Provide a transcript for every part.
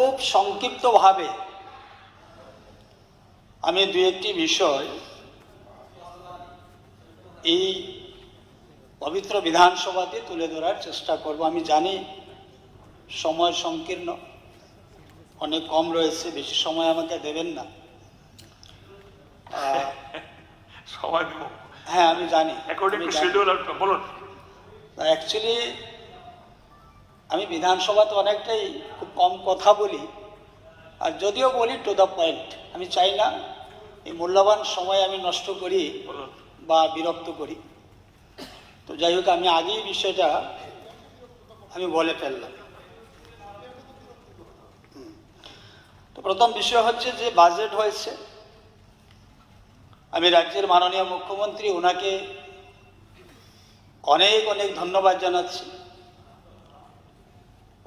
খুব সংক্ষিপ্তভাবে আমি দু একটি বিষয় এই পবিত্র বিধানসভাতে তুলে ধরার চেষ্টা করব। আমি জানি সময় সংকীর্ণ অনেক কম রয়েছে বেশি সময় আমাকে দেবেন না। সময় হ্যাঁ আমি জানি। অ্যাকর্ডিং টু শিডিউল বলুন। অ্যাকচুয়ালি আমি বিধানসভাতে অনেকটাই খুব কম কথা বলি, আর যদিও বলি টু দ্য পয়েন্ট আমি চাই না এই মূল্যবান সময় আমি নষ্ট করি বা বিরক্ত করি। তো যাই হোক, আমি আগেই বিষয়টা আমি বলে ফেললাম। তো প্রথম বিষয় হচ্ছে যে বাজেট হয়েছে। আমি রাজ্যের মাননীয় মুখ্যমন্ত্রী ওনাকে অনেক অনেক ধন্যবাদ জানাচ্ছি।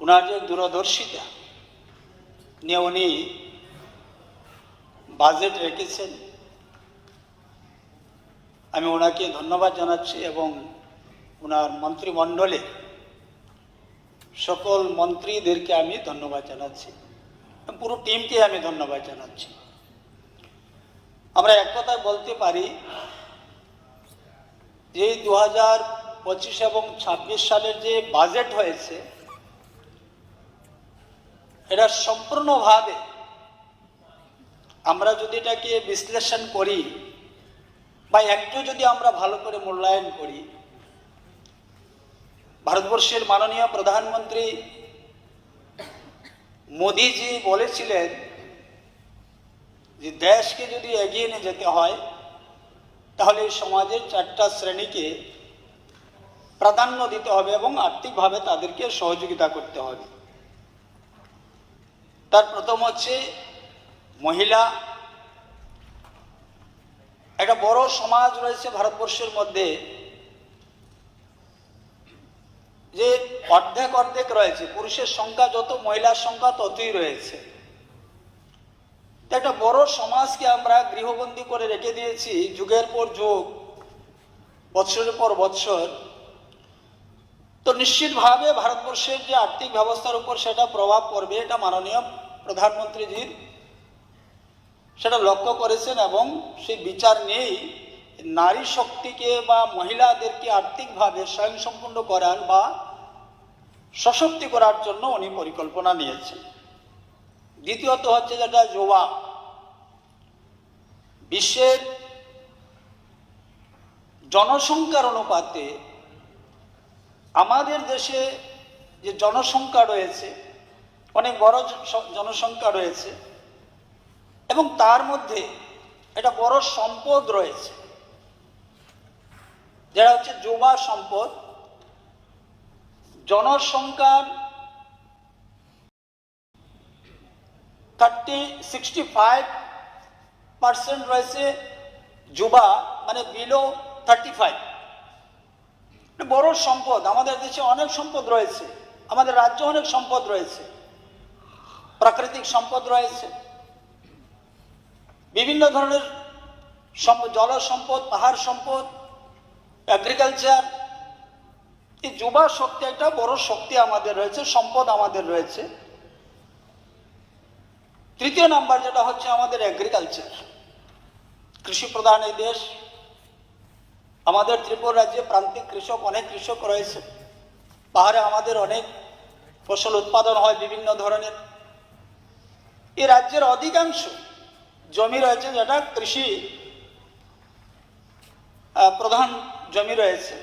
ওনার যে দূরদর্শিতা, নিয়ে উনি বাজেট রেখেছেন। আমি ওনাকে ধন্যবাদ জানাচ্ছি এবং ওনার মন্ত্রিমণ্ডলে সকল মন্ত্রীদেরকে আমি ধন্যবাদ জানাচ্ছি। পুরো টিমকে আমি ধন্যবাদ জানাচ্ছি। আমরা এক কথায় বলতে পারি যে দু হাজার পঁচিশ এবং ছাব্বিশ সালের যে বাজেট হয়েছে এটা সম্পূর্ণভাবে আমরা যদি এটাকে বিশ্লেষণ করি বা একটু যদি আমরা ভালো করে মূল্যায়ন করি, ভারতবর্ষের মাননীয় প্রধানমন্ত্রী মোদিজি বলেছিলেন যে দেশকে যদি এগিয়ে নিয়ে যেতে হয়, তাহলে সমাজের চারটা শ্রেণীকে প্রাধান্য দিতে হবে এবং আর্থিকভাবে তাদেরকে সহযোগিতা করতে হবে। তার প্রথম হচ্ছে মহিলা। একটা বড় সমাজ রয়েছে ভারতবর্ষের মধ্যে, যে অর্ধেক অর্ধেক রয়েছে, পুরুষের সংখ্যা যত, মহিলার সংখ্যা ততই রয়েছে। একটা বড় সমাজকে আমরা গৃহবন্দী করে রেখে দিয়েছি, যুগের পর যুগ, বৎসরের পর বৎসর। তো নিশ্চিতভাবে ভারতবর্ষের যে আর্থিক ব্যবস্থার উপর সেটা প্রভাব পড়বে, এটা মাননীয় প্রধানমন্ত্রীজির সেটা লক্ষ্য করেছেন এবং সেই বিচার নিয়েই নারী শক্তিকে বা মহিলাদেরকে আর্থিকভাবে স্বয়ংসম্পূর্ণ করার বা সশক্তি করার জন্য উনি পরিকল্পনা নিয়েছেন। দ্বিতীয়ত হচ্ছে যেটা যুবা। বিশ্বের জনসংখ্যার অনুপাতে আমাদের দেশে যে জনসংখ্যা রয়েছে অনেক বড় জনসংখ্যা রয়েছে এবং তার মধ্যে একটা বড় সম্পদ রয়েছে। যেটা হচ্ছে যুবা সম্পদ। জনসংখ্যার থার্টি সিক্সটি ফাইভ পার্সেন্ট রয়েছে যুবা মানে বিলো থার্টি ফাইভ বড় সম্পদ, আমাদের দেশে অনেক সম্পদ রয়েছে, আমাদের রাজ্যে অনেক সম্পদ রয়েছে। প্রাকৃতিক সম্পদ রয়েছে। বিভিন্ন ধরনের জল সম্পদ পাহাড় সম্পদ অ্যাগ্রিকালচার এই যুবা শক্তি একটা বড় শক্তি আমাদের রয়েছে, সম্পদ আমাদের রয়েছে। তৃতীয় নাম্বার যেটা হচ্ছে আমাদের এগ্রিকালচার কৃষি প্রধান এই দেশ। আমাদের ত্রিপুরা রাজ্যে প্রান্তিক কৃষক, অনেক কৃষক রয়েছে। পাহাড়ে আমাদের অনেক ফসল উৎপাদন হয় বিভিন্ন ধরনের। এই রাজ্যের অধিকাংশ জমি রয়েছে, যেটা কৃষি প্রধান জমি রয়েছে।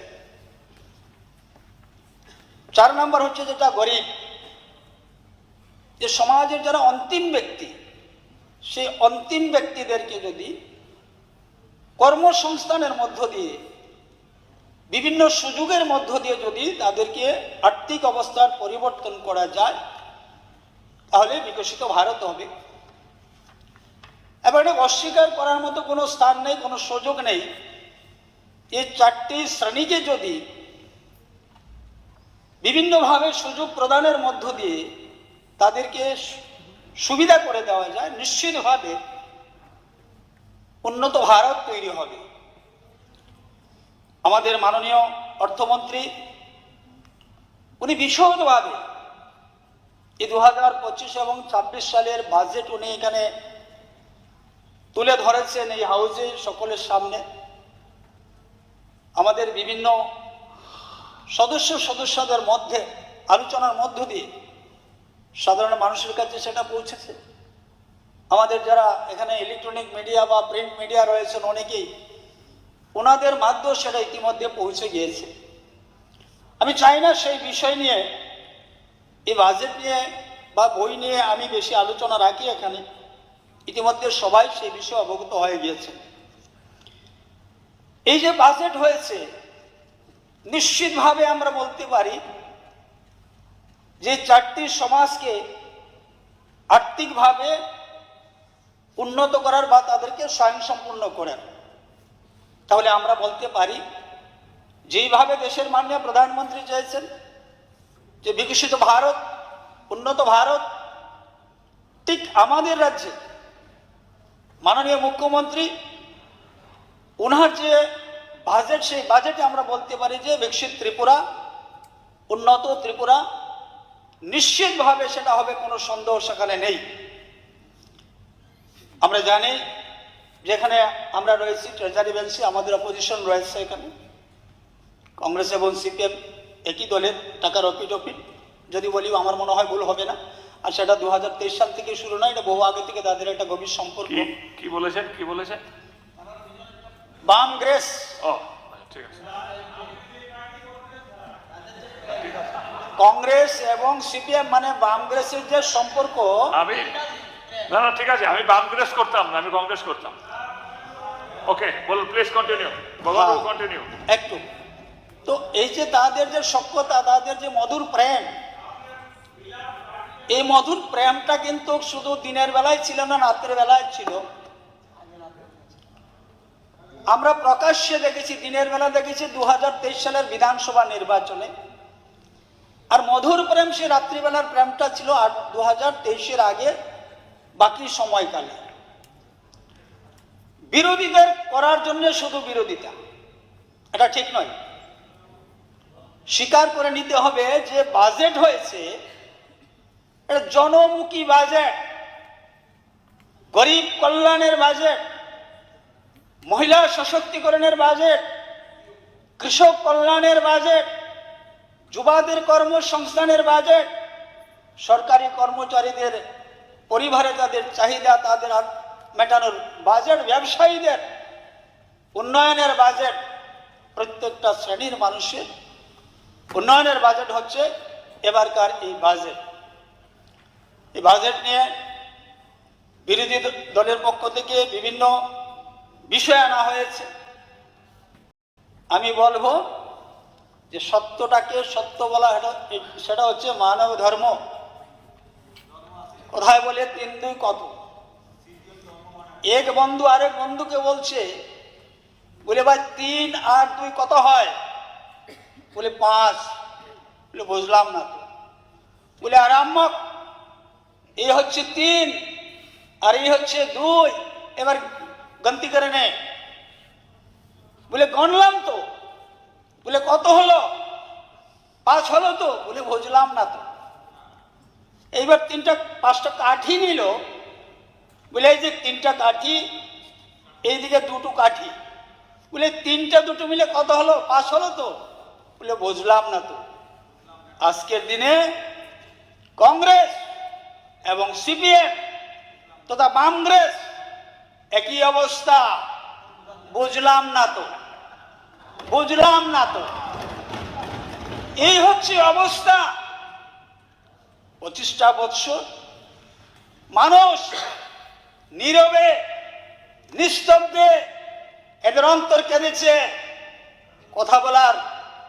চার নম্বর হচ্ছে যেটা গরিব। যে সমাজের যারা অন্তিম ব্যক্তি, সেই অন্তিম ব্যক্তিদেরকে যদি কর্মসংস্থানের মধ্য দিয়ে, বিভিন্ন সুযোগের মধ্য দিয়ে যদি তাদেরকে আর্থিক অবস্থার পরিবর্তন করা যায় তাহলে বিকশিত ভারত হবে। এবার এটা অস্বীকার করার মতো কোনো স্থান নেই, কোনো সুযোগ নেই। এই চারটি শ্রেণীকে যদি বিভিন্নভাবে সুযোগ প্রদানের মধ্য দিয়ে তাদেরকে সুবিধা করে দেওয়া যায়, নিশ্চিতভাবে উন্নত ভারত তৈরি হবে। আমাদের মাননীয় অর্থমন্ত্রী, উনি বিশদভাবে এই দু হাজার পঁচিশ এবং ছাব্বিশ সালের বাজেট উনি এখানে তুলে ধরেছেন এই হাউজে সকলের সামনে। আমাদের বিভিন্ন সদস্য সদস্যদের মধ্যে, আলোচনার মধ্য দিয়ে সাধারণ মানুষের কাছে সেটা পৌঁছেছে। আমাদের যারা এখানে ইলেকট্রনিক মিডিয়া বা প্রিন্ট মিডিয়া রয়েছেন অনেকেই, ওনাদের মাধ্যমে সেটা ইতিমধ্যে পৌঁছে গিয়েছে। আমি চাই না সেই বিষয় নিয়ে এই বাজেট নিয়ে বা বই নিয়ে আমি বেশি আলোচনা রাখি এখানে। ইতিমধ্যে সবাই সেই বিষয়ে অবগত হয়ে গিয়েছে এই যে বাজেট হয়েছে, নিশ্চিতভাবে আমরা বলতে পারি যে চারটি সমাজকে আর্থিকভাবে উন্নত করার বা তাদেরকে স্বয়ংসম্পূর্ণ করার। তাহলে আমরা বলতে পারি, যেইভাবে দেশের মাননীয় প্রধানমন্ত্রী চেয়েছেন যে বিকশিত ভারত, উন্নত ভারত, ঠিক আমাদের রাজ্যে মাননীয় মুখ্যমন্ত্রী ওনার যে বাজেট সেই বাজেটে আমরা বলতে পারি যে বিকশিত ত্রিপুরা, উন্নত ত্রিপুরা, নিশ্চিতভাবে সেটা হবে কোনো সন্দেহ সেখানে নেই। আমরা জানি যেখানে আমরা রয়েছি ট্রেজারি বেঞ্চে আমাদের অপোজিশন রয়েছে এখানে কংগ্রেস এবং সিপিএম একই দলের টাকার অপিট অপিট যদি বলি আমার মনে হয় ভুল হবে না। আর সেটা দুহাজার তেইশ সাল থেকে শুরু নয় এটা বহু আগে থেকে তাদের একটা গভীর সম্পর্ক। কি বলেছেন কি বলেছেন? বাম গ্রেস। ও ঠিক আছে। কংগ্রেস এবং সিপিএম মানে বাম গ্রেসের যে সম্পর্ক। আমি না না ঠিক আছে আমি কংগ্রেস করতাম না আমি কংগ্রেস করতাম। ওকে বলুন প্লিজ কন্টিনিউ ভগবান। কন্টিনিউ একটু। তো এই যে তাদের যে সক্ষতা তাদের যে মধুর প্রেম, এই মধুর প্রেমটা কিন্তু শুধু দিনের বেলায় ছিল না রাত্রের বেলায় ছিল। আমরা প্রকাশ্যে দেখেছি, দিনের বেলা দেখেছি দু হাজার তেইশ সালের বিধানসভা নির্বাচনে। আর মধুর প্রেম সে রাত্রিবেলার প্রেমটা ছিল আর দু হাজার তেইশের আগে, বাকি সময়কালে। বিরোধীদের করার জন্য শুধু বিরোধিতা। এটা ঠিক নয়। স্বীকার করে নিতে হবে যে বাজেট হয়েছে জনমুখী বাজেট, গরিব কল্যাণের বাজেট, মহিলা সশক্তিকরণের বাজেট, কৃষক কল্যাণের বাজেট, যুবাদের কর্মসংস্থানের বাজেট, সরকারি কর্মচারীদের, পরিবারে তাদের চাহিদা তাদের মেটানোর বাজেট, ব্যবসায়ীদের উন্নয়নের বাজেট প্রত্যেকটা শ্রেণির মানুষের উন্নয়নের বাজেট হচ্ছে এবারকার এই বাজেট। এই বাজেট নিয়ে বিরোধী দলের পক্ষ থেকে বিভিন্ন বিষয় আনা হয়েছে। আমি বলব যে সত্যটাকে সত্য বলা সেটা হচ্ছে মানব ধর্ম। কোথায় বলে তিন দুই কত? এক বন্ধু আরেক বন্ধুকে বলছে, বলে ভাই তিন আর দুই কত হয়? বলে পাঁচ বলে, বুঝলাম না তো। বলে আরাম্মক এই হচ্ছে তিন আর এই হচ্ছে দুই। এবার গন্তি করে নে। বলে, গণলাম তো। বলে, কত হলো? পাঁচ হলো তো। বলে, বুঝলাম না তো। এইবার তিনটা, পাঁচটা কাঠি নিল। বলে, এই যে তিনটা কাঠি, এইদিকে দুটো কাঠি। বলে, তিনটা দুটো মিলে কত হলো? পাঁচ হলো তো? বলে বুঝলাম না তো। আজকের দিনে কংগ্রেস এবং সিপিএম তথা বামগ্রেস একই অবস্থা। বুঝলাম না তো। বুঝলাম না তো। এই হচ্ছে অবস্থা। পঁচিশটা বৎসর মানুষ নীরবে, নিস্তব্ধে এদের অন্তর কেঁদেছে। কথা বলার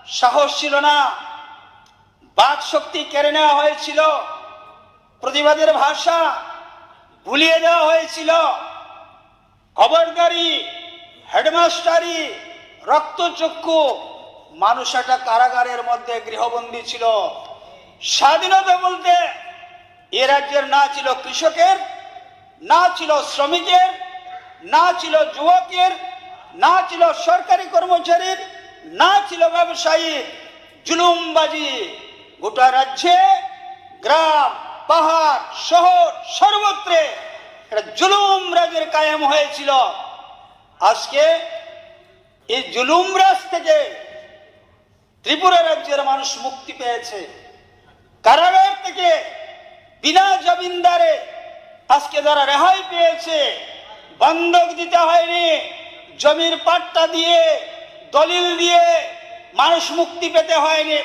সাহস ছিল না। বাক শক্তি কেড়ে নেওয়া হয়েছিল। প্রতিবাদের ভাষা ভুলিয়ে দেওয়া হয়েছিল। খবরদারি, হেডমাস্টারি, রক্তচক্ষু মানুষ একটা কারাগারের মধ্যে গৃহবন্দী ছিল। স্বাধীনতা বলতে এ রাজ্যের না ছিল কৃষকের, না ছিল শ্রমিকের, না ছিল যুবকের, না ছিল সরকারি কর্মচারীর না ছিল ব্যবসায়ী, জুলুমবাজি। গোটা রাজ্যে গ্রাম, পাহাড়, শহর সর্বত্রে একটা জুলুম রাজের কায়েম হয়েছিল। আজকে এই জুলুম রাজ থেকে ত্রিপুরা রাজ্যের মানুষ মুক্তি পেয়েছে। কারাগার থেকে বিনা জমিনদারে আজকে যারা রেহাই পেয়েছে, বন্ধক দিতে হয়নি, জমির পাট্টা দিয়ে দলিল দিয়ে মানুষ মুক্তি পেতে হয়নি।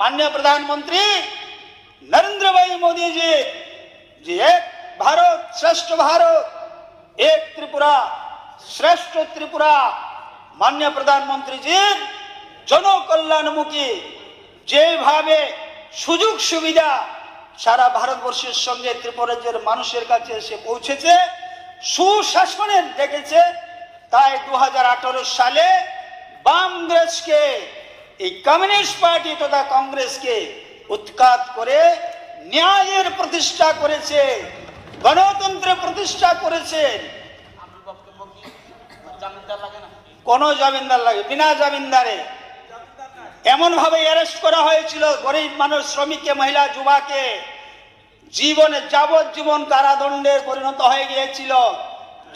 মাননীয় প্রধানমন্ত্রী নরেন্দ্র ভাই মোদীজি, যে এক ভারত, শ্রেষ্ঠ ভারত, এক ত্রিপুরা, শ্রেষ্ঠ ত্রিপুরা। মাননীয় প্রধানমন্ত্রীজির জনকল্যাণমুখী যেভাবে সুযোগ সুবিধা সারা ভারতবর্ষের সঙ্গে ত্রিপুরাজ্যের মানুষের কাছে এসে পৌঁছেছে, সুশাসনের দেখেছে, তাই দু হাজার আঠারো সালে বাংলাদেশকে, এই কমিউনিস্ট পার্টি তথা কংগ্রেসকে উৎখাত করে ন্যায়ের প্রতিষ্ঠা করেছে গণতন্ত্রের প্রতিষ্ঠা করেছেন আমার বক্তব্য কি জামিনদার লাগে না কোনো জামিনদার লাগে, বিনা জামিনদারে। এমন ভাবে অ্যারেস্ট করা হয়েছিল গরিব মানুষ, শ্রমিককে, মহিলা যুবাকে জীবনে যাবজ্জীবন কারাদণ্ডের পরিণত হয়ে গিয়েছিল।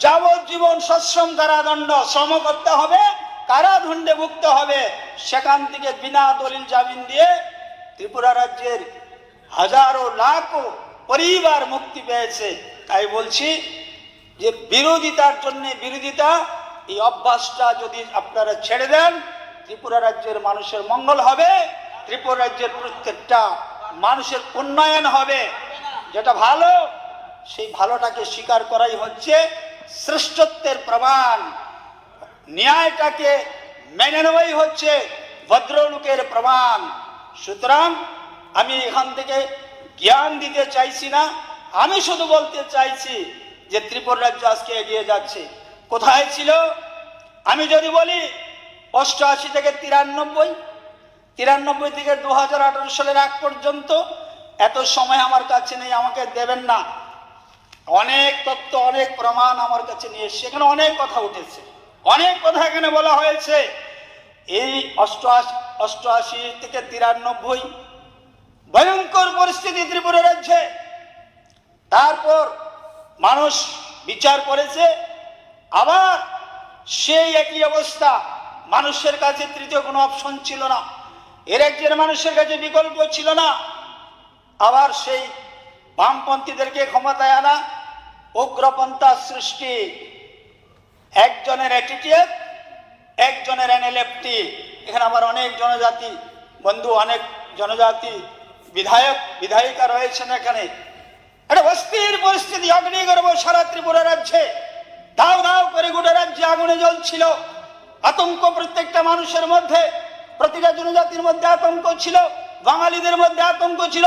যাবজ্জীবন সশ্রম কারাদণ্ড, শ্রম করতে হবে। কারাদণ্ডে ভুগতে হবে? সেখান থেকে বিনা দলিল জামিন দিয়ে ত্রিপুরা রাজ্যের হাজারো, লাখো পরিবার মুক্তি পেয়েছে। তাই বলছি যে বিরোধিতার জন্য বিরোধিতা, এই অভ্যাসটা যদি আপনারা ছেড়ে দেন, ত্রিপুরা রাজ্যের মানুষের মঙ্গল হবে, ত্রিপুরা রাজ্যের প্রত্যেকটা মানুষের উন্নয়ন হবে। যেটা ভালো, সেই ভালোটাকে স্বীকার করাই হচ্ছে শ্রেষ্ঠত্বের প্রমাণ। ন্যায়টাকে মেনে নেওয়াই হচ্ছে ভদ্রলোকের প্রমাণ। সুতরাং আমি এখান থেকে জ্ঞান দিতে চাইছি না। আমি শুধু বলতে চাইছি যে ত্রিপুরা রাজ্য আজকে এগিয়ে যাচ্ছে। কোথায় ছিল? আমি যদি বলি, অষ্টআশি থেকে তিরানব্বই তিরানব্বই থেকে দু হাজার আঠারো সালের আগ পর্যন্ত এত সময় আমার কাছে নেই, আমাকে দেবেন না। অনেক তত্ত্ব, অনেক প্রমাণ আমার কাছে নিয়ে এসছে। এখানে অনেক কথা উঠেছে। অনেক কথা এখানে বলা হয়েছে। এই অষ্টআশি অষ্টআশি থেকে তিরানব্বই ভয়ঙ্কর পরিস্থিতি ত্রিপুরা রাজ্যে। তারপর মানুষ বিচার করেছে, আবার সেই একই অবস্থা। মানুষের কাছে তৃতীয় কোনো অপশন ছিল না। এ রাজ্যের মানুষের কাছে বিকল্প ছিল না। আবার সেই বামপন্থীদেরকে ক্ষমতায় আনা উগ্রপন্থা সৃষ্টি একজনের অ্যাটিটিউড একজনের এনএলএফটি এখানে আমার অনেক জনজাতি, বন্ধু, অনেক জনজাতি, বিধায়ক, বিধায়িকা রয়েছেন এখানে। একটা অস্থির পরিস্থিতি, অগ্নিগর্ভ সারা ত্রিপুরা রাজ্যে। দাও দাও করে গোটা রাজ্যে আগুনে জ্বলছিল। আতঙ্ক প্রত্যেকটা মানুষের মধ্যে, প্রতিটা জনজাতির মধ্যে আতঙ্ক ছিল, বাঙালিদের মধ্যে আতঙ্ক ছিল।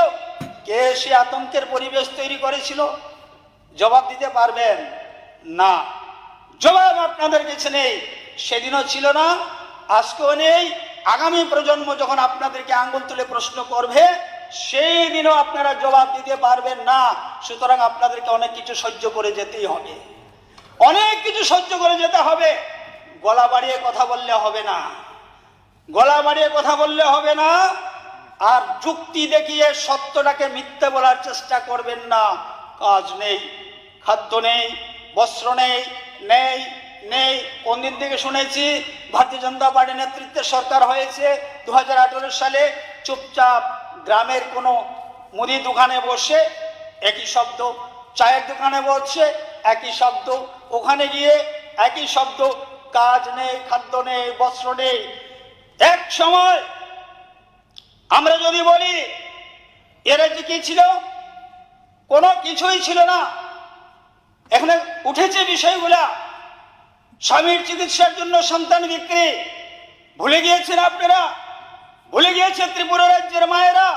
কে সে আতঙ্কের পরিবেশ তৈরি করেছিল? জবাব দিতে পারবেন না। জবাব আপনাদের কাছে নেই। সেদিনও ছিল না, আজকেও নেই। আগামী প্রজন্ম যখন আপনাদেরকে আঙ্গুল তুলে প্রশ্ন করবে, সেই দিনও আপনারা জবাব দিতে পারবেন না। সুতরাং আপনাদেরকে অনেক কিছু সহ্য করে যেতেই হবে। অনেক কিছু সহ্য করে যেতে হবে। গলা বাড়িয়ে কথা বললে হবে না। গলা বাড়িয়ে কথা বললে হবে না। আর যুক্তি দেখিয়ে সত্যটাকে মিথ্যে বলার চেষ্টা করবেন না। কাজ নেই, খাদ্য নেই বস্ত্র নেই নেই নেই। কোন দিন থেকে শুনেছি ভারতীয় জনতা পার্টির নেতৃত্বে সরকার হয়েছে। দু হাজার আঠেরো সালে চুপচাপ গ্রামের কোনো মুদি দোকানে বসে একই শব্দ, চায়ের দোকানে বসে একই শব্দ, ওখানে গিয়ে একই শব্দ, কাজ নেই, খাদ্য নেই, বস্ত্র নেই। এক সময় আমরা যদি বলি, এরা যে কি ছিল? কোনো কিছুই ছিল না। এখানে উঠেছে বিষয়গুলা। স্বামীর চিকিৎসার জন্য সন্তান বিক্রি। ভুলে গিয়েছেন আপনারা? ভুলে গিয়েছে ত্রিপুরা রাজ্যের মায়েরা?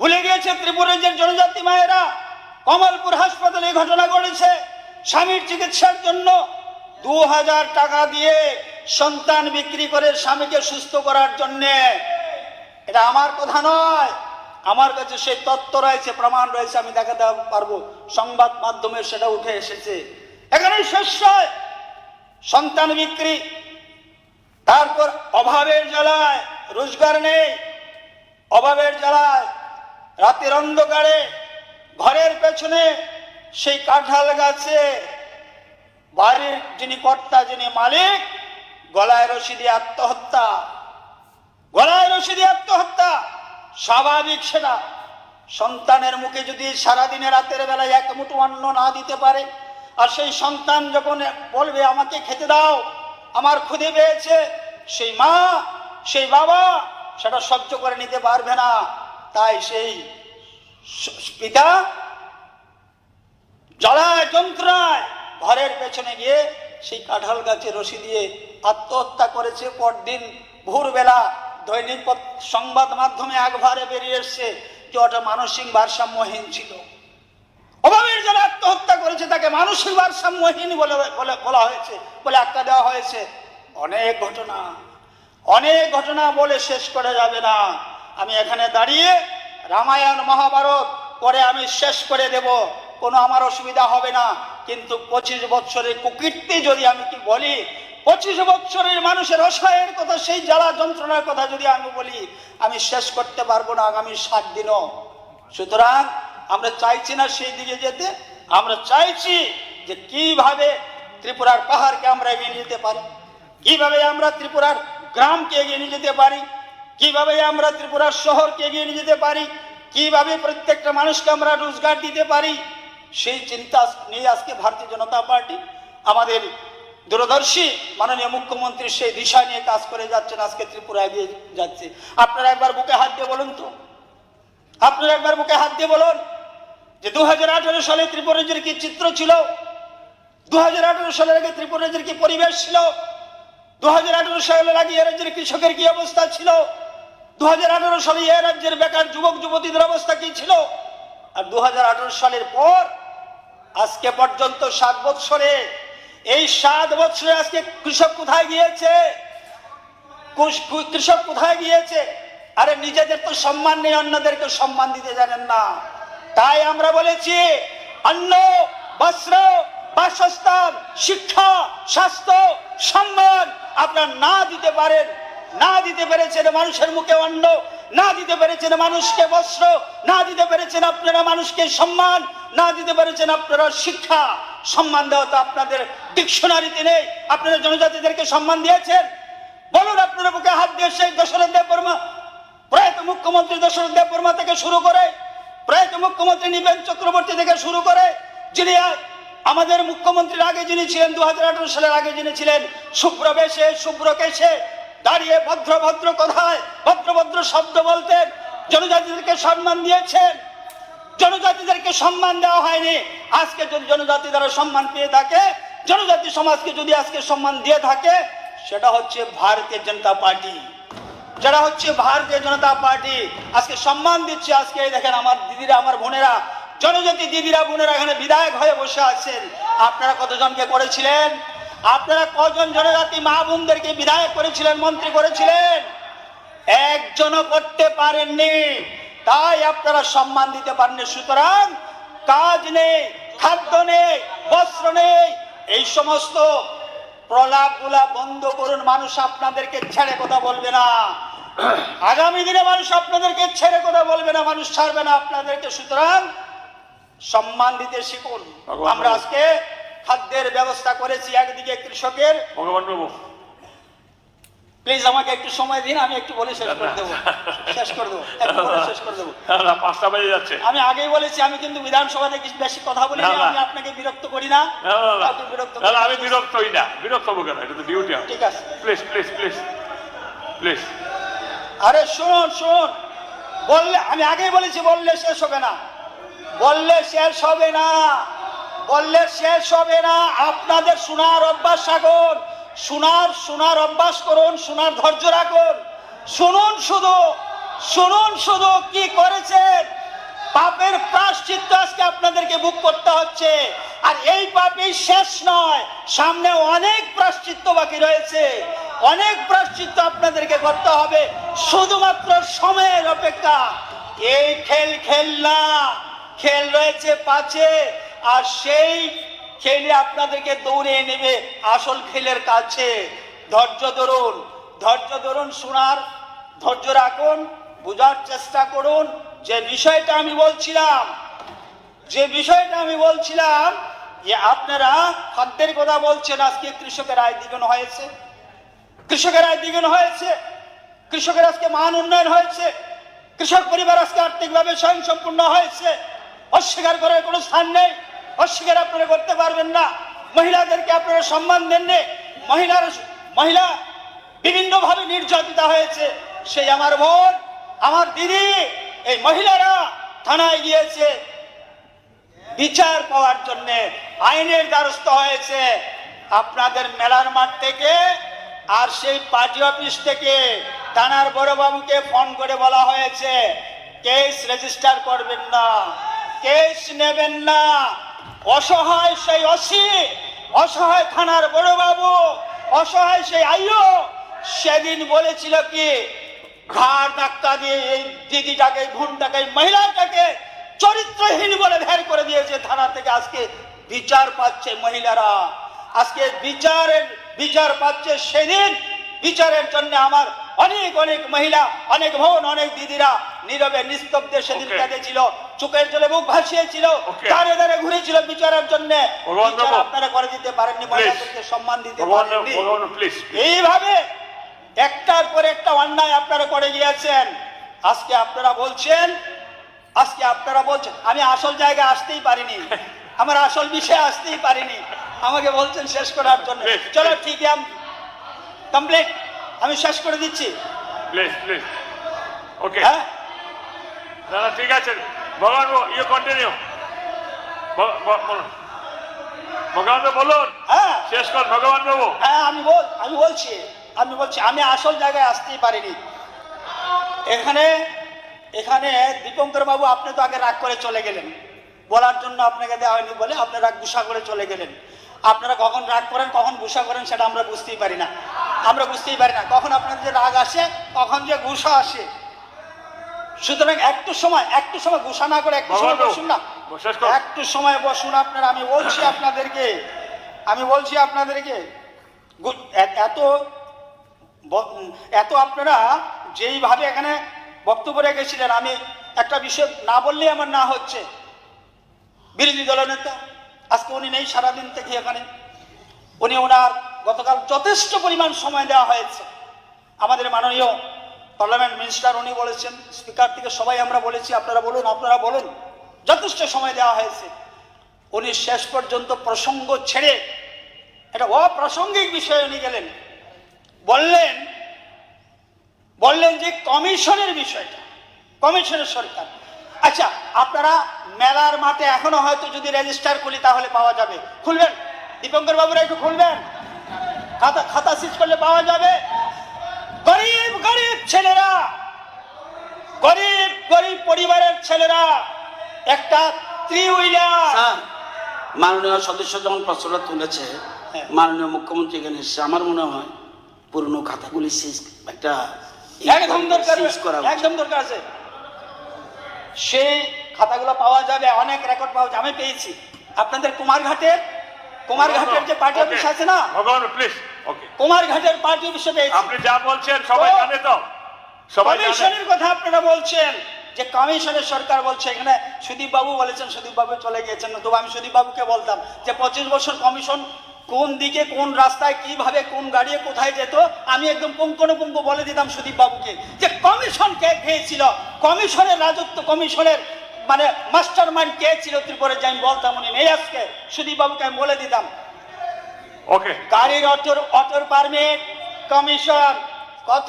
ভুলে গিয়েছে ত্রিপুরা রাজ্যের জনজাতি মায়েরা? কমলপুর হাসপাতালে ঘটনা ঘটেছে। স্বামীর চিকিৎসার জন্য দু হাজার টাকা দিয়ে সন্তান বিক্রি করে স্বামীকে সুস্থ করার জন্যে। এটা আমার কথা নয়। আমার কাছে সেই তত্ত্ব রয়েছে, প্রমাণ রয়েছে, আমি দেখাতে পারব। সংবাদ মাধ্যমে সেটা উঠে এসেছে। এখানে শেষ হয়। সন্তান বিক্রি, তারপর অভাবের জ্বালায়, রোজগার নেই, অভাবের জ্বালায়, রাতের অন্ধকারে, ঘরের পেছনে, সেই কাঁঠাল গাছে, বাড়ির যিনি কর্তা, যিনি মালিক, গলায় রশিদি আত্মহত্যা, গলায় রশিদি আত্মহত্যা। স্বাভাবিক সেটা সন্তানের মুখে যদি সারাদিনে রাতের বেলায় এক মুঠো অন্ন না দিতে পারে, আর সেই সন্তান যখন বলবে, আমাকে খেতে দাও, আমার ক্ষুদে পেয়েছে, সেই মা, সেই বাবা, সেটা সহ্য করে নিতে পারবে না। তাই সেই পিতা জ্বালায় যন্ত্রণায় ঘরের পেছনে গিয়ে সেই কাঁঠাল গাছে রশি দিয়ে আত্মহত্যা করেছে। পরদিন ভোরবেলা দৈনিক সংবাদ মাধ্যমে একবারে বেরিয়ে এসছে যে ওটা মানসিক ভারসাম্যহীন ছিল। অভাবের যারা আত্মহত্যা করেছে, তাকে মানসিক ভারসাম্যহীন বলে, বলে- হয়েছে, বলে আখ্যা দেওয়া হয়েছে। অনেক ঘটনা অনেক ঘটনা বলে শেষ করা যাবে না। আমি এখানে দাঁড়িয়ে রামায়ণ মহাভারত পরে আমি শেষ করে দেব। কোনো আমার অসুবিধা হবে না। কিন্তু পঁচিশ বছরের কুকীর্তি যদি আমি কি বলি পঁচিশ বছরের মানুষের অসহায়ের কথা, সেই জ্বালা যন্ত্রণার কথা যদি আমি বলি, আমি শেষ করতে পারব না আগামী সাত দিনও। সুতরাং আমরা চাইছি না সেই দিকে যেতে, আমরা চাইছি যে কীভাবে ত্রিপুরার পাহাড়কে আমরা এগিয়ে নিয়ে যেতে পারি, কীভাবে আমরা ত্রিপুরার গ্রামকে এগিয়ে নিয়ে যেতে পারি, কীভাবে আমরা ত্রিপুরার শহরকে এগিয়ে নিয়ে যেতে পারি, কীভাবে প্রত্যেকটা মানুষকে আমরা রোজগার দিতে পারি, সেই চিন্তা নিয়ে আজকে ভারতীয় জনতা পার্টি আমাদের দূরদর্শী, মাননীয় মুখ্যমন্ত্রী সেই দিশা নিয়ে কাজ করে যাচ্ছেন, আজকে ত্রিপুরা এগিয়ে যাচ্ছে। আপনারা একবার বুকে হাত দিয়ে বলুন তো। আপনারা একবার বুকে হাত দিয়ে বলুন যে দু হাজার আঠারো সালে ত্রিপুরা রাজ্যের কি চিত্র ছিল? দু হাজার আঠারো সালের আগে ত্রিপুরা রাজ্যের কি পরিবেশ ছিল? দু হাজার আঠারো সালের আগে এ রাজ্যের কৃষকের কি অবস্থা ছিল? দু হাজার আঠারো সালে এ রাজ্যের বেকার যুবক যুবতীদের অবস্থা কি ছিল? আর দু হাজার আঠারো সালের পর, আজকে পর্যন্ত সাত বৎসরে এই সাত বছরে আজকে কৃষক কোথায় গিয়েছে? কৃষক কোথায় গিয়েছে? আরে নিজেদের তো সম্মান নেই অন্যদেরকে সম্মান দিতে জানেন না। তাই আমরা বলেছি, অন্ন, বস্ত্র, বাসস্থান, শিক্ষা, স্বাস্থ্য, সম্মান আপনার না দিতে পারেন, না দিতে পেরেছেন মানুষের মুখে অন্ন। না দিতে পেরেছেন মানুষকে বস্ত্র, না দিতে পেরেছেন আপনারা মানুষকে সম্মান, না দিতে পেরেছেন আপনারা শিক্ষা। সম্মান দেওয়া তো আপনাদের ডিকশনারিতে নেই। আপনারা জনজাতিদেরকে সম্মান দিয়েছেন? বলুন আপনারা বুকে হাত দিয়ে সেই দশরথ দেব বর্মা, প্রয়াত মুখ্যমন্ত্রী দশরথ দেব বর্মা থেকে শুরু করে, প্রয়াত মুখ্যমন্ত্রী নিবেন চক্রবর্তী থেকে শুরু করে, যিনি আমাদের মুখ্যমন্ত্রীর আগে যিনি ছিলেন দু হাজার আঠারো সালের আগে যিনি ছিলেন শুভ্র বেশে শুভ্র কেশে দাঁড়িয়ে ভদ্র ভদ্র কথায়, ভদ্র ভদ্র শব্দ বলতেন জনজাতিদেরকে সম্মান দিয়েছেন। জনজাতিদেরকে সম্মান দেওয়া হয়নি। আজকে যদি জনজাতি দ্বারা সম্মান পেয়ে থাকে, জনজাতি সমাজকে যদি আজকে সম্মান দিয়ে থাকে, সেটা হচ্ছে ভারতীয় জনতা পার্টি। যারা হচ্ছে ভারতীয় জনতা পার্টি, আজকে সম্মান দিচ্ছে আজকে দেখেন আমার দিদিরা, আমার বোনেরা, জনজাতি দিদিরা, বোনেরা এখানে বিধায়ক হয়ে বসে আছেন। আপনারা কতজনকে করেছিলেন? আপনারা কজন জনজাতি মা বোনদেরকে বিধায়ক করেছিলেন মন্ত্রী করেছিলেন? একজনও করতে পারেননি। তাই আপনারা সম্মান দিতে পারেননি। সুতরাং কাজ নেই খাদ্য নেই বস্ত্র নেই। এই সমস্ত প্রলাপগুলা বন্ধ করুন। মানুষ আপনাদেরকে ছেড়ে কথা বলবে না। আগামী দিনে মানুষ আপনাদেরকে ছেড়ে কথা বলবে না। মানুষ ছাড়বে না আপনাদেরকে। সুতরাং সম্মান দিতে শিখুন। আমরা আজকে খাদ্যের ব্যবস্থা করেছি একদিকে কৃষকের। ভগবান বাবু প্লিজ আমাকে একটু সময় দিন আমি একটু বলে শেষ করে দেবো। শেষ করে দেবো শেষ করে দেবো। পাঁচটা বেজে যাচ্ছে। আমি আগেই বলেছি আমি কিন্তু বিধানসভাতে কিছু বেশি কথা বলি। আমি আপনাকে বিরক্ত করি না। বিরক্ত। আমি বিরক্ত হই না। বিরক্ত হব কেন? এটা তো ডিউটি ঠিক আছে। প্লিজ প্লিজ প্লিজ প্লিজ আরে শুনুন শুনুন। বললে আমি আগেই বলেছি বললে শেষ হবে না। বললে শেষ হবে না। বললে শেষ হবে না। আপনাদের শোনার অভ্যাস রাখুন শোনার শোনার অভ্যাস করুন শোনার ধৈর্য রাখুন। শুনুন শুধু শুনুন শুধু কি করেছেন। পাপের প্রাশ্চিত্য আজকে আপনাদেরকে বুক করতে হচ্ছে। আর এই পাপই শেষ নয়, সামনে অনেক প্রাশ্চিত্য বাকি রয়েছে। অনেক প্রাশ্চিত্য আপনাদেরকে করতে হবে, শুধুমাত্র সময়ের অপেক্ষা। এই খেল খেল না, খেল রয়েছে পাছে আর সেই খেলে আপনাদেরকে দৌড়ে নেবে আসল খেলের কাছে। ধৈর্য ধরুন ধৈর্য ধরুন শোনার ধৈর্য রাখুন, বোঝার চেষ্টা করুন। যে বিষয়টা আমি বলছিলাম, যে বিষয়টা আমি বলছিলাম, যে আপনারা খাদ্যের কথা বলছেন, আজকে কৃষকের আয় দ্বিগুণ হয়েছে। কৃষকের আয় দ্বিগুণ হয়েছে। কৃষকের আজকে মান উন্নয়ন হয়েছে। কৃষক পরিবার আজকে আর্থিকভাবে স্বয়ংসম্পূর্ণ হয়েছে। অস্বীকার করার কোনো স্থান নেই। অস্বীকার আপনারা করতে পারবেন না। মহিলাদেরকে আপনারা সম্মান দেননি। মহিলার মহিলা বিভিন্নভাবে নির্যাতিতা হয়েছে। সেই আমার বোন, আমার দিদি, এই মহিলারা থানায় গিয়েছে। বিচার পাওয়ার জন্য আইনের দ্বারস্থ হয়েছে। আপনাদের মেলার মাঠ থেকে আর সেই পার্টি অফিস থেকে থানার বড়বাবুকে ফোন করে বলা হয়েছে, কেস রেজিস্টার করবেন না, কেস নেবেন না। অসহায় সেই অসি অসহায় থানার বড় বাবু অসহায় সেই আইও সেদিন বলেছিল কি, ঘাড় ধাক্কা দিয়ে এই দিদিটাকে এই মহিলাটাকে চরিত্রহীন বলে ভের করে দিয়েছে থানা থেকে। আজকে বিচার পাচ্ছে মহিলারা। আজকে বিচারের বিচার পাচ্ছে সেদিন বিচারের জন্য আমার অনেক অনেক মহিলা অনেক বোন অনেক দিদিরা নীরবে নিস্তব্ধে সেদিন. কেঁদেছিল চোখের জলে মুখ ভাসিয়েছিল. দাঁড়ে দাঁড়ে ঘুরেছিল বিচারের জন্য। আপনারা করে দিতে পারেননি মহিলাদেরকে সম্মান দিতে পারেননি। এইভাবে একটার পর একটা অন্যায় আপনারা করে গিয়েছেন। আজকে আপনারা বলছেন আজকে আপনারা বলছেন আমি আসল জায়গায় আসতেই পারিনি আমার আসল বিষয়ে আসতেই পারিনি। আমাকে বলছেন শেষ করার জন্য। চলো ঠিক আছে। কমপ্লিট। আমি শেষ করে দিচ্ছি। Please please. ওকে হ্যাঁ? না ঠিক আছে। ভগবান ইউ কন্টিনিউ বলুন। ভগবান বলুন। হ্যাঁ। শেষ কর ভগবান বাবু। হ্যাঁ আমি বল আমি বলছি আমি বলছি আমি আসল জায়গায় আসতেই পারিনি। এখানে এখানে দীপঙ্কর বাবু আপনি তো আগে রাগ করে চলে গেলেন। বলার জন্য আপনাকে দেওয়া হয়নি বলে আপনি রাগ গুসা করে চলে গেলেন। আপনারা কখন রাগ করেন কখন গুসা করেন সেটা আমরা বুঝতেই পারি না। আমরা বুঝতেই পারি না। কখন আপনার যে রাগ আসে কখন যে গুসা আসে। সুতরাং একটু সময় একটু সময় গুসা না করে একটু সময় বসুন না। একটু সময় বসুন আপনারা আমি বলছি আপনাদেরকে আমি বলছি আপনাদেরকে এত এত আপনারা যেইভাবে এখানে বক্তব্য রেখেছিলেন আমি একটা বিষয় না বললেই আমার না হচ্ছে। বিরোধী দলনেতা আজকে উনি নেই সারাদিন থেকে এখানে। উনি ওনার গতকাল যথেষ্ট পরিমাণ সময় দেওয়া হয়েছে। আমাদের মাননীয় পার্লামেন্ট মিনিস্টার উনি বলেছেন, স্পিকার থেকে সবাই আমরা বলেছি, আপনারা বলুন আপনারা বলুন। যথেষ্ট সময় দেওয়া হয়েছে। উনি শেষ পর্যন্ত প্রসঙ্গ ছেড়ে এটা অপ্রাসঙ্গিক বিষয়ে উনি গেলেন। বললেন বললেন যে কমিশনের বিষয়টা, কমিশনের সরকার। আচ্ছা আপনারা মেলার মাঠে এখনও হয়তো যদি রেজিস্টার খুলি তাহলে পাওয়া যাবে। খুলবেন? দীপঙ্কর বাবুরা একটু খুলবেন? খাতা খাতা সিজ করলে পাওয়া যাবে। গরিব গরিব ছেলেরা গরিব গরিব পরিবারের ছেলেরা একটা থ্রি হুইলার মাননীয় সদস্য যখন প্রশ্নটা তুলেছে হ্যাঁ। মাননীয় মুখ্যমন্ত্রী এখানে এসেছে আমার মনে হয় পুরনো খাতাগুলি শেষ একটা একদম দরকার একদম দরকার আছে। সেই খাতাগুলো পাওয়া যাবে অনেক রেকর্ড পাওয়া যাবে আমি পেয়েছি। আপনাদের কুমারঘাটে কুমারঘাটের যে পার্টি অফিস আছে না? ভগবান প্লিজ ওকে কুমারঘাটের পার্টি অফিসে পেয়েছি। আপনি যা বলছেন সবাই জানে তো। সবাই কমিশনের কথা আপনারা বলছেন যে কমিশনের সরকার বলছে এখানে সুদীপ বাবু বলেছেন সুদীপ বাবু চলে গিয়েছেন। তবু আমি সুদীপ বাবুকে বলতাম যে পঁচিশ বছর কমিশন কোন দিকে কোন রাস্তায় কীভাবে কোন গাড়ি কোথায় যেত আমি একদম পুঙ্খানুপুঙ্খ বলে দিতাম সুদীপ বাবুকে যে কমিশন কে খেয়েছিল কমিশনের রাজত্ব কমিশনের মানে মাস্টার মাইন্ড কে ছিল? ত্রিপুরা যে আমি বলতাম উনি নেই। আজকে সুদীপ বাবুকে আমি বলে দিতাম। ওকে গাড়ির অটোর অটোর পারমিট কমিশন কত?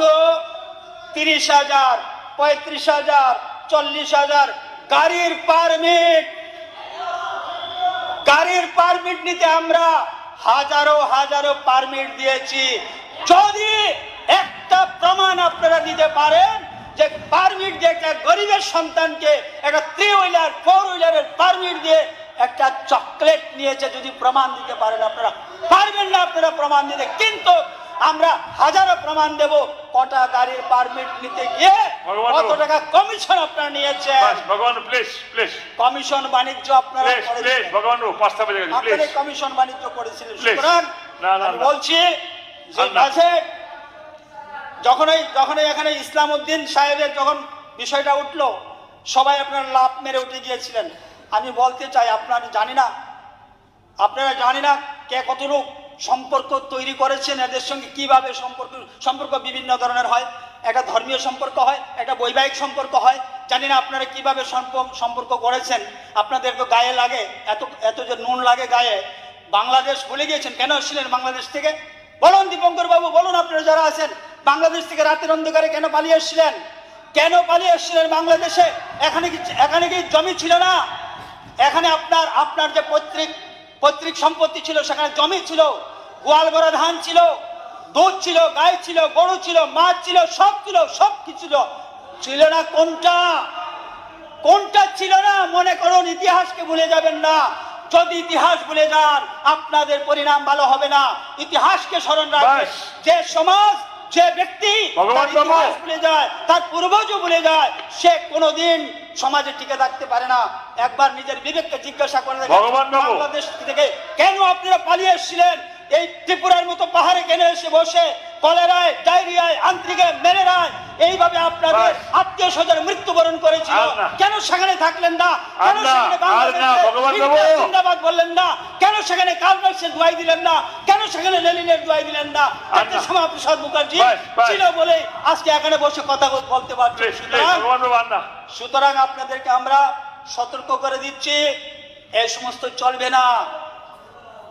তিরিশ হাজার পঁয়ত্রিশ হাজার চল্লিশ হাজার। গাড়ির পারমিট গাড়ির পারমিট নিতে আমরা হাজারো হাজারো পারমিট দিয়েছি। যদি একটা প্রমাণ আপনারা দিতে পারেন যে পারমিট দিয়ে একটা গরিবের সন্তানকে একটা থ্রি হুইলার ফোর হুইলারের পারমিট দিয়ে একটা চকলেট নিয়েছে যদি প্রমাণ দিতে পারেন আপনারা। পারবেন না আপনারা প্রমাণ দিতে। কিন্তু আমরা হাজারো প্রমাণ দেব কটা গাড়ির পারমিট নিতে গিয়ে কত টাকা কমিশন আপনারা নিয়েছেন। ভগবান প্লিজ প্লিজ কমিশন বাণিজ্য আপনারা প্লিজ ভগবান কমিশন বাণিজ্য করেছিলেন। সুতরাং না, না, বলছি যে। কাছে যখনই যখনই এখানে ইসলাম উদ্দিন সাহেবের যখন বিষয়টা উঠল, সবাই আপনার লাভ মেরে উঠে গিয়েছিলেন। আমি বলতে চাই, আপনারা জানি না, আপনারা জানি না কে কতটুক সম্পর্ক তৈরি করেছেন, এদের সঙ্গে কীভাবে সম্পর্ক সম্পর্ক বিভিন্ন ধরনের হয়। একটা ধর্মীয় সম্পর্ক হয়, একটা বৈবাহিক সম্পর্ক হয়। জানি না আপনারা কীভাবে সম্প- সম্পর্ক করেছেন। আপনাদের তো গায়ে লাগে, এত এত যে নুন লাগে গায়ে। বাংলাদেশ ভুলে গিয়েছেন, কেন এসেছিলেন বাংলাদেশ থেকে? বলুন দীপঙ্কর বাবু বলুন আপনারা যারা আছেন। বাংলাদেশ থেকে রাতের অন্ধকারে কেন পালিয়ে এসেছিলেন? কেন পালিয়ে এসেছিলেন বাংলাদেশে? এখানে কি এখানে কি জমি ছিল না? এখানে আপনার আপনার যে পৈতৃক পৈতৃক সম্পত্তি ছিল সেখানে জমি ছিল। গোয়াল ভরা ধান ছিল দুধ ছিল গাই ছিল গরু ছিল মাছ ছিল সব ছিল সব কিছু ছিল? ছিল না কোনটা? কোনটা ছিল না? মনে করুন ইতিহাসকে ভুলে যাবেন না। যদি ইতিহাস ভুলে যান আপনাদের পরিণাম ভালো হবে না। ইতিহাসকে স্মরণ রাখবেন। যে সমাজ যে ব্যক্তি ভগবান। ভুলে যায় তার পূর্বজও ভুলে যায় সে কোনোদিন সমাজে টিকে থাকতে পারে না। একবার নিজের বিবেককে জিজ্ঞাসা করে বাংলাদেশ থেকে কেন আপনারা পালিয়ে এসেছিলেন? এই ত্রিপুরার মতো পাহাড়ে কেন এসে বসে? কলেরায় ডায়রিয়ায় আন্ত্রিকে মেলেরায় এইভাবে আপনাদের আত্মীয় স্বজন মৃত্যুবরণ করেছিল। কেন সেখানে থাকলেন না? কেন সেখানে জিন্দাবাদ বললেন না? কেন সেখানে কালমার্সের দোয়াই দিলেন না? কেন সেখানে লেনিনের দোয়াই দিলেন না? একটা সময় প্রসাদ মুখার্জি। ছিল বলে আজকে এখানে বসে কথা বলতে প্লিজ সুতরাং আপনাদেরকে আমরা সতর্ক করে দিচ্ছি। এই সমস্ত চলবে না।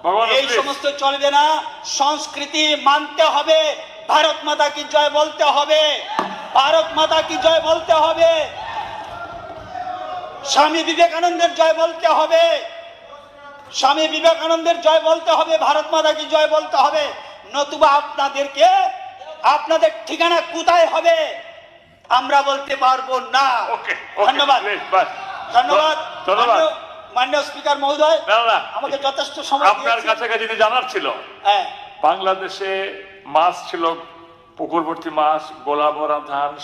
এই সমস্ত চলবে না। সংস্কৃতি মানতে হবে। ভারত মাতা কি জয় বলতে হবে? ভারত মাতা কি জয় বলতে হবে? স্বামী বিবেকানন্দের জয় বলতে হবে। স্বামী বিবেকানন্দের জয় বলতে হবে। ভারত মাতা কি জয় বলতে হবে? নতুবা আপনাদেরকে আপনাদের ঠিকানা কোথায় হবে? আমরা বলতে পারব না। ওকে ধন্যবাদ। ধন্যবাদ। ধন্যবাদ। মাননীয়- স্পিকার মহোদয় আমাকে যথেষ্ট সময় আপনার। কাছাকাছি জানার ছিল। হ্যাঁ। বাংলাদেশে মাছ ছিল পুকুরবর্তী মাছ গোলা ভরা ধান.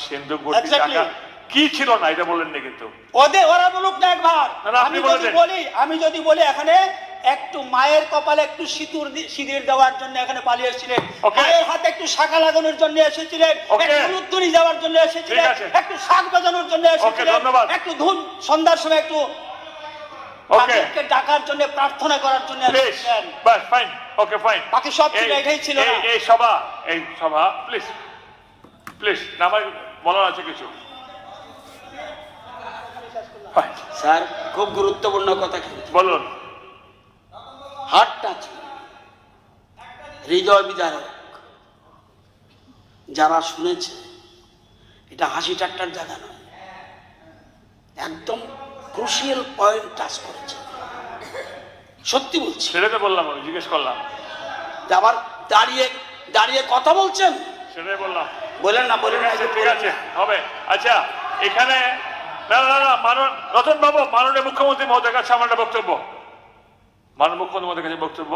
টাকা কি ছিল না এটা কিন্তু। ওদের ওরা বলুক না একবার। আমি যদি বলি আমি যদি বলি এখানে একটু মায়ের কপালে একটু সিঁদুর সিঁদুর দেওয়ার জন্য এখানে পালিয়ে এসেছিলেন। মায়ের হাতে একটু শাখা লাগানোর জন্য এসেছিলেন. একটু দেওয়ার জন্য এসেছিলেন। একটু শাক বাজানোর জন্য এসেছিলেন। একটু ধুন সন্ধ্যার সময় একটু তাদেরকে ডাকার জন্য প্রার্থনা করার জন্য বাস ফাইন ওকে ফাইন বাকি সব ছিল, এটাই ছিল না। এই সভা এই সভা প্লিজ প্লিজ আমার বলার আছে কিছু? স্যার খুব গুরুত্বপূর্ণ কথা বলুন। হার্ট টাচ হৃদয় বিদারক। যারা শুনেছে এটা হাসি ঠাট্টার জায়গা নয়। একদম ক্রুশিয়াল পয়েন্ট টাচ করেছে। সত্যি বলছি। সেটাই তো বললাম আমি জিজ্ঞেস করলাম। যে আবার দাঁড়িয়ে দাঁড়িয়ে কথা বলছেন? সেটাই বললাম। বলেন না বলেন ঠিক না ঠিক আছে হবে। আচ্ছা এখানে না না না মানন রতন বাবু মাননীয় মুখ্যমন্ত্রী মহোদয়ের কাছে আমার একটা বক্তব্য। মাননীয় মুখ্যমন্ত্রী মহোদয়ের কাছে বক্তব্য।